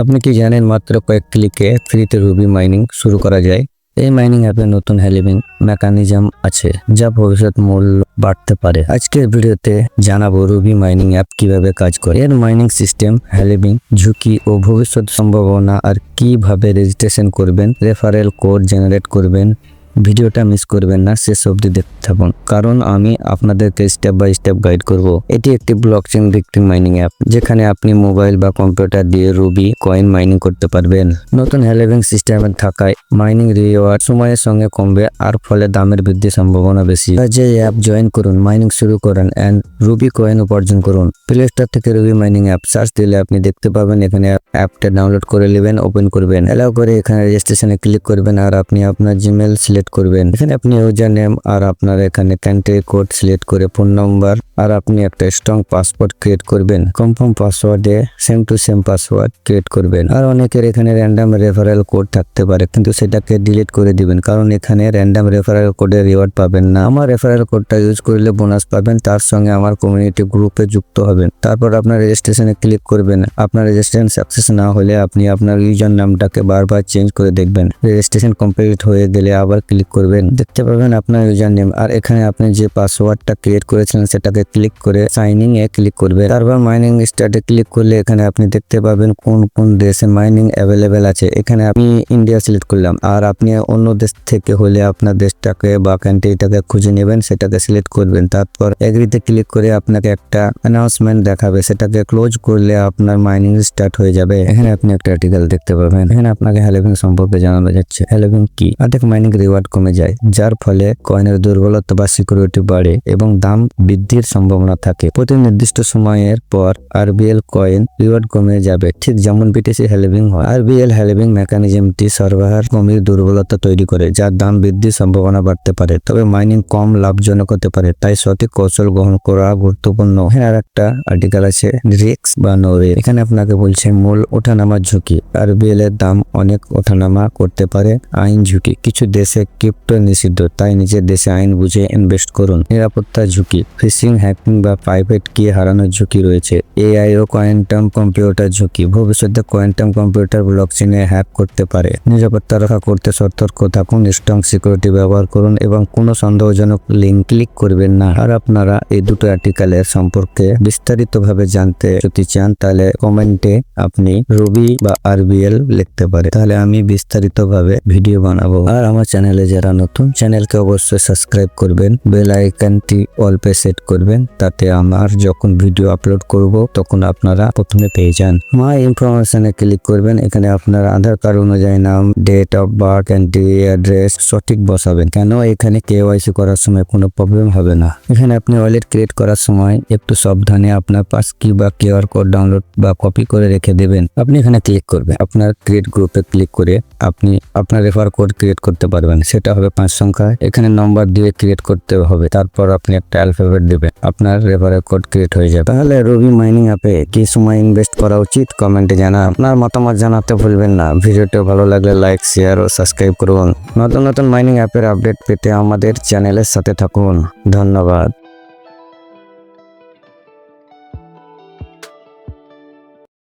আপনি কি জানেন মাত্র কয়েক ক্লিকে ফ্রিতে রুবি মাইনিং শুরু করা যায়? এই মাইনিং অ্যাপে নতুন হ্যালিবিং মেকানিজম আছে, যা ভবিষ্যৎ মূল্য বাড়তে পারে। আজকের ভিডিওতে জানাব রুবি মাইনিং অ্যাপ কীভাবে কাজ করে। এর মাইনিং সিস্টেম হ্যালিবিং ঝুঁকি ও ভবিষ্যৎ সম্ভাবনা আর কীভাবে রেজিস্ট্রেশন করবেন, রেফারেল কোড জেনারেট করবেন ভিডিওটা মিস করবেন না, শেষ অবধি দেখতে থাকুন। কারণ আমি আপনাদেরকে স্টেপ বাই স্টেপ গাইড করব। এটি একটি ব্লকচেন ভিত্তিক মাইনিং অ্যাপ যেখানে আপনি মোবাইল বা কম্পিউটার দিয়ে রুবি কয়েন মাইনিং করতে পারবেন। নতুন হ্যালেভিং সিস্টেমে থাকায় মাইনিং রিওয়ার্ড সময়ের সঙ্গে কমবে, আর ফলে দামের বৃদ্ধির সম্ভাবনা বেশি। যে অ্যাপ জয়েন করুন মাইনিং শুরু করুন অ্যান্ড রুবি কয়েন উপার্জন করুন। প্লে স্টোর থেকে রুবি মাইনিং অ্যাপ সার্চ দিলে আপনি দেখতে পাবেন, এখানে অ্যাপটা ডাউনলোড করে নেবেন ওপেন করবেন। এলাও করে এখানে রেজিস্ট্রেশনে ক্লিক করবেন, আর আপনি আপনার জিমেল সিলেক্ট করবেন। এখানে আপনি ইউজার নেম আর আপনার এখানে কান্ট্রি কোড সিলেক্ট করে ফোন নাম্বার আর আপনি একটা স্ট্রং পাসওয়ার্ড ক্রিয়েট করবেন। Confirm পাসওয়ার্ডে same to same password create করবেন। আর অনেকের এখানে র্যান্ডাম রেফারেল কোড থাকতে পারে, কিন্তু সেটাকে ডিলিট করে দিবেন, কারণ এখানে র্যান্ডাম রেফারেল কোডের রিওয়ার্ড পাবেন না। আমার রেফারেল কোডটা ইউজ করলে বোনাস পাবেন, তার সঙ্গে আমার কমিউনিটি গ্রুপে যুক্ত হবেন। তারপর আপনার রেজিস্ট্রেশনে ক্লিক করবেন। আপনার রেজিস্ট্রেশন সাকসেস না হলে আপনি আপনার ইউজার নামটাকে বারবার চেঞ্জ করে দেখবেন। রেজিস্ট্রেশন কমপ্লিট হয়ে গেলে আবার ক্লিক করবেন। দেখতে পাবেন আপনার ইউজার নেম আর এখানে আপনি যে পাসওয়ার্ডটা ক্রিয়েট করেছিলেন, সেটাকে ক্লিক করে সাইনিং এ ক্লিক করবেন। তারপর মাইনিং স্টার্টে ক্লিক করলে এখানে আপনি দেখতে পাবেন কোন কোন দেশে মাইনিং অ্যাভেলেবেল আছে। এখানে আমি ইন্ডিয়া সিলেক্ট করলাম। আর আপনি অন্য দেশ থেকে হলে আপনার দেশটাকে বা কান্ট্রিটাকে খুঁজে নেবেন, সেটাকে সিলেক্ট করবেন। তারপর এগ্রিতে ক্লিক করে আপনাকে একটা অ্যানাউন্সমেন্ট দেখাবে। সেটাকে ক্লোজ করলে আপনার মাইনিং স্টার্ট হয়ে যাবে। এখানে আপনি একটা আর্টিকেল দেখতে পাবেন। এখানে আপনাকে হ্যালোভিং সম্পর্কে জানানো যাচ্ছে। হ্যালোভিং কি? অর্ধেক মাইনিং রিওয়ার্ড কমে যায়, যার ফলে কয়েনের দুর্বলতা বা সিকিউরিটি বাড়ে এবং দাম বৃদ্ধির সম্ভাবনা থাকে। প্রতি নির্দিষ্ট সময়ের পর আরবিএল কয়েন রিওয়ার্ড কমে যাবে। ঠিক যেমন বিটিসি হ্যালোভিং হয়। আরবিএল হ্যালোভিং মেকানিজমটি সরবরাহ কমির দুর্বলতা তৈরি করে, যার দাম বৃদ্ধির সম্ভাবনা বাড়তে পারে। তবে মাইনিং কম লাভজনক হতে পারে, তাই সঠিক কৌশল গ্রহণ করা গুরুত্বপূর্ণ। এখানে আর একটা আর্টিকেল আছে, রিক্স বা নো এখানে আপনাকে বলছে, মূল ওঠানামার ঝুঁকি। আরবিএল এর দাম অনেক ওঠানামা করতে পারে, আইন ঝুঁকি। কিছু দেশে ক্রিপ্টো নিষিদ্ধ, তাই নিজের দেশে আইন বুঝে ইনভেস্ট করুন। নিরাপত্তা ঝুঁকি ফিশিং হ্যাকিং বা প্রাইভেট কি হারানোর ঝুঁকি রয়েছে। এআই ও কোয়ান্টাম কম্পিউটার ঝুঁকি, ভবিষ্যতে কোয়ান্টাম কম্পিউটার ব্লকচেনে হ্যাক করতে পারে। নিরাপত্তা রক্ষা করতে সতর্ক থাকুন স্ট্রং সিকিউরিটি ব্যবহার করুন এবং কোনো সন্দেহজনক লিঙ্ক ক্লিক করবেন না। আর আপনারা এই দুটো আর্টিকেলের সম্পর্কে বিস্তারিতভাবে জানতে যদি চান, তাহলে কমেন্টে আপনি রবি বা আরবিএল লিখতে পারে তাহলে আমি বিস্তারিতভাবে ভিডিও বানাবো। আর আমার চ্যানেলে যারা নতুন, চ্যানেলকে অবশ্যই সাবস্ক্রাইব করবেন, বেল আইকনটি অল্পে সেট করবেন, তাতে আমার যখন ভিডিও আপলোড করব, তখন আপনারা প্রথমে পেয়ে যান। মাই ইনফরমেশনে ক্লিক করবেন, এখানে আপনার আধার কার্ড অনুযায়ী নাম date of birth country address সঠিক বসাবেন। কেন? এখানে কেওয়াইসি করার সময় কোনো প্রবলেম হবে না। এখানে আপনি ওয়ালেট ক্রিয়েট করার সময় একটু সাবধানে আপনার পাস কি বা কিউআর কোড ডাউনলোড বা কপি করে রেখে দেবেন। আপনি এখানে ক্লিক করবেন। আপনার ক্রিয়েট গ্রুপে ক্লিক করে আপনি আপনার রেফার কোড ক্রিয়েট করতে পারবেন। সেটা হবে পাঁচ সংখ্যা। এখানে নম্বর দিয়ে ক্রিয়েট করতে হবে। তারপর আপনি একটা অ্যালফাবেট দেবেন। আপনার রেফারের কোড ক্রিয়েট হয়ে যাবে। তাহলে রবি মাইনিং অ্যাপে কি সময় ইনভেস্ট করা উচিত। কমেন্টে জানা আপনার মতামত জানাতে ভুলবেন না। ভিডিওটা ভালো লাগলে লাইক শেয়ার ও সাবস্ক্রাইব করুন। নতুন নতুন মাইনিং অ্যাপের আপডেট পেতে আমাদের চ্যানেলের সাথে থাকুন। ধন্যবাদ।